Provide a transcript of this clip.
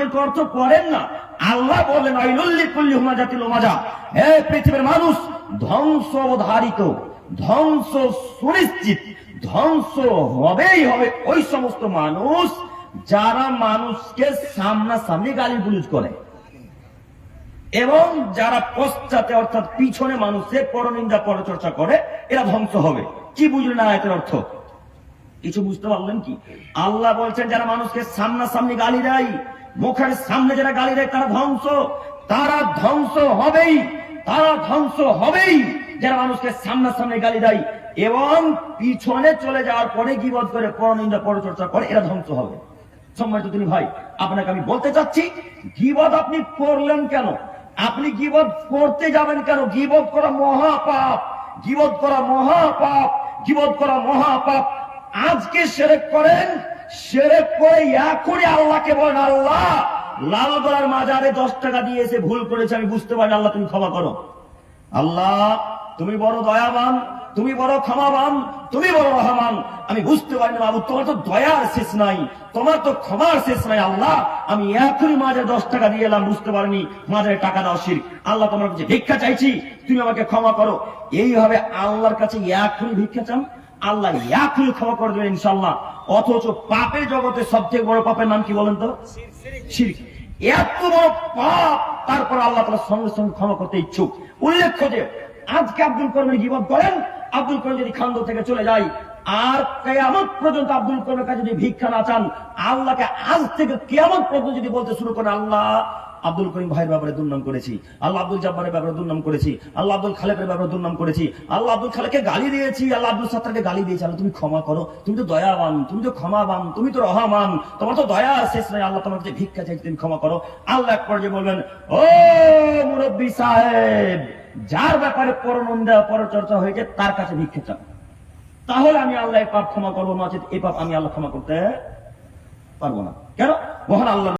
অর্থ করেন না। আল্লাহ বলেন পৃথিবীর মানুষ ধ্বংস ধ্বংস সুনিশ্চিত ধ্বংস হবেই হবে ওই সমস্ত মানুষ যারা মানুষকে সামনাসামনি গালি গুলুজ করে। এবং যারা পশ্চাতে, অর্থাৎ পিছনে মানুষের পরনিন্দা, পরচর্চা করে, এরা ধ্বংস হবে। কি বুঝলেন আয়াতের অর্থ? কিছু বুঝতে পারলেন কি? আল্লাহ বলছেন, যারা মানুষকে সামনাসামনি গালি দেয় মুখের সামনে যারা গালি দেয়, তারা ধ্বংস। তারা ধ্বংস হবেই। তারা ধ্বংস হবেই। যারা মানুষকে সামনাসামনি গালি দেয় এবং পিছনে চলে যাওয়ার পরে গিবত করে, পরনিন্দা, পরচর্চা করে, এরা ধ্বংস হবে। সম্মানিত তিনি ভাই, আপনাকে আমি বলতে চাচ্ছি, গিবত আপনি করলেন কেন? আপনি গিবত করতে যাবেন কেন? গিবত করা মহাপাপ। গিবত করা মহাপাপ। গিবত করা মহাপাপ। আজকে সেরেক করেন সেরেক করে এখনই আল্লাহকে বলেন, আল্লাহ, লাল গলার মাজারে দশ টাকা দিয়ে এসে ভুল করেছে, আমি বুঝতে পারি আল্লাহ তুমি ক্ষমা করো। আল্লাহ, তুমি বড় দয়াবান, তুমি বড় ক্ষমাবান, তুমি বড় রহমান। আমি বুঝতে পারি না বাবু, তোমার তো দয়ার শেষ নাই, তোমার তো ক্ষমার শেষ নাই, আল্লাহ। আমি এখনই মাঝে দশ টাকা দিয়ে এলাম, বুঝতে পারিনি মাঝে টাকা দাও শির আল্লাহ, তোমার কাছে ভিক্ষা চাইছি, তুমি আমাকে ক্ষমা করো। এইভাবে আল্লাহর কাছে এখনই ভিক্ষা চান আল্লাহ এখনই ক্ষমা করে দেবেন ইনশাল্লাহ অথচ পাপের জগতে সবথেকে বড় পাপের নাম কি বলেন তো? এত বড় পাপ, তারপর আল্লাহ তালা সঙ্গে সঙ্গে ক্ষমা করতে ইচ্ছুক। উল্লেখ্য যে, আজকে আব্দুল করিমের জীবন করেন আব্দুল করিম যদি খান্দ থেকে চলে যায়, আর কেয়ামত পর্যন্ত আব্দুল করিমের কাছে যদি ভিক্ষা না চান, আল্লাহকে আজ থেকে কেয়ামত পর্যন্ত যদি বলতে শুরু করেন, আল্লাহ আব্দুল করিম ভাইয়ের ব্যাপারে দুর্নাম করেছি। আল্লাহ আব্দুল জব্বারের ব্যাপারে দুর্নাম করেছি। আল্লাহ আব্দুল খালেকের ব্যাপারে দুর্নাম করেছি। আল্লাহ আব্দুল খালেককে গালি দিয়েছি। আল্লাহ আব্দুল সাত্তারকে গালি দিয়েছি। আল্লাহ, তুমি ক্ষমা করো। তুমি তো দয়াবান। তুমি তো ক্ষমাবান। তুমি তো রহমান। তোমার তো দয়া শেষ নাই। আল্লাহ তোমার কাছে ভিক্ষা চাইছি, তুমি ক্ষমা করো। আল্লাহ এক পর্যায়ে বলবেন, ও মুরব্বী সাহেব, যার ব্যাপারে পরনন্দা পরচর্চা হয়েছে, তার কাছে ভিক্ষা চান তাহলে আমি আল্লাহ এই পাপ ক্ষমা করব। নচেত এই পাপ আমি আল্লাহ ক্ষমা করতে পারব না। কেন? মহান আল্লাহ